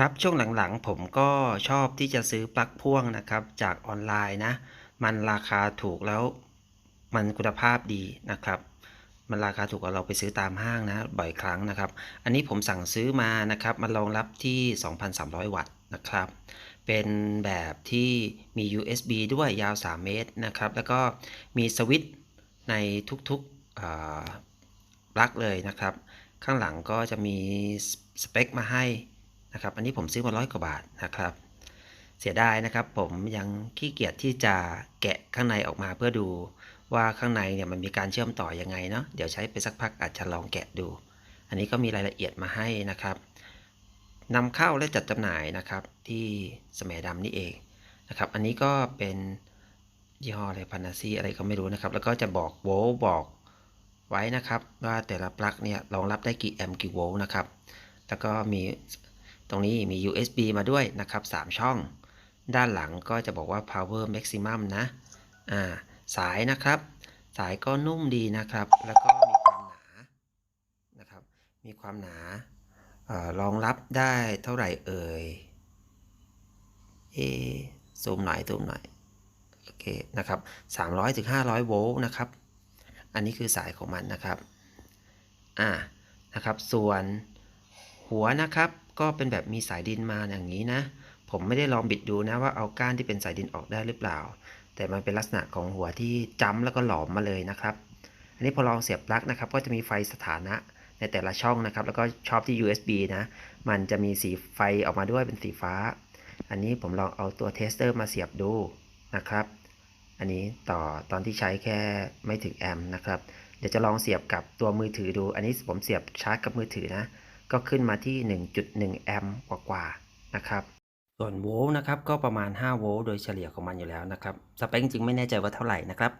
ครับช่วงหลังๆผมก็ชอบที่จะซื้อปลั๊กพ่วงนะครับ จากออนไลน์นะ มันราคาถูกแล้วมันคุณภาพดีนะครับ มันราคาถูกกว่าเราไปซื้อตามห้างนะ บ่อยครั้งนะครับ อันนี้ผมสั่งซื้อมานะครับ มันรองรับที่ 2,300 วัตต์นะครับ เป็นแบบที่มี USB ด้วยยาว 3 เมตรนะครับ แล้วก็มีสวิตช์ในทุกๆปลั๊กเลยนะครับ ข้างหลังก็จะมีสเปคมาให้ นะครับ อันนี้ผมซื้อมาร้อยกว่าบาทนะครับ เสียดายนะครับ ผมยังขี้เกียจที่จะแกะข้างในออกมาเพื่อดูว่าข้างในเนี่ยมันมีการเชื่อมต่อยังไงเนาะเดี๋ยวใช้ไปสักพักอาจจะลองแกะดู อันนี้ก็มีรายละเอียดมาให้นะครับนำเข้าและจัดจำหน่ายนะครับที่สมัยดำนี่เองนะครับ อันนี้ก็เป็นยี่ห้ออะไรพานาซีอะไรก็ไม่รู้นะครับ แล้วก็จะบอกโวลต์บอกไว้นะครับ ว่าแต่ละปลั๊กเนี่ยรองรับได้กี่แอมป์กี่โวลต์นะครับ แล้วก็มี ตรงนี้มี USB มาด้วยนะครับ 3 ช่อง ด้านหลังก็จะบอกว่า power maximum นะ อ่า สายนะครับ สายก็นุ่มดีนะครับ แล้วก็มีความหนา นะครับ มีความหนาออรองรับได้เท่าไหร่เอ่ย เอซูมหน่อยซูมหน่อย โอเค นะครับ 300ถึง500 โวลต์นะครับ อันนี้คือสายของมันนะครับ อ่า นะครับ ส่วนหัวนะครับ ก็เป็นแบบมีสายดินมาอย่างนี้นะ ผมไม่ได้ลองบิดดูนะว่าเอาก้านที่เป็นสายดินออกได้หรือเปล่า แต่มันเป็นลักษณะของหัวที่จ้ำแล้วก็หลอมมาเลยนะครับ อันนี้พอลองเสียบปลั๊กนะครับ ก็จะมีไฟสถานะในแต่ละช่องนะครับ แล้วก็ชอบที่ USB นะ มันจะมีสีไฟออกมาด้วยเป็นสีฟ้า อันนี้ผมลองเอาตัวเทสเตอร์มาเสียบดูนะครับ อันนี้ต่อตอนที่ใช้แค่ไม่ถึงแอมป์นะครับ เดี๋ยวจะลองเสียบกับตัวมือถือดู อันนี้ผมเสียบชาร์จกับมือถือนะ ก็ขึ้นมาที่ 1.1 แอมป์กว่าๆนะครับ ส่วนโวลต์นะครับก็ประมาณ5โวลต์โดยเฉลี่ยของมันอยู่แล้วนะครับ สเปคจริงๆไม่แน่ใจว่าเท่าไหร่นะครับ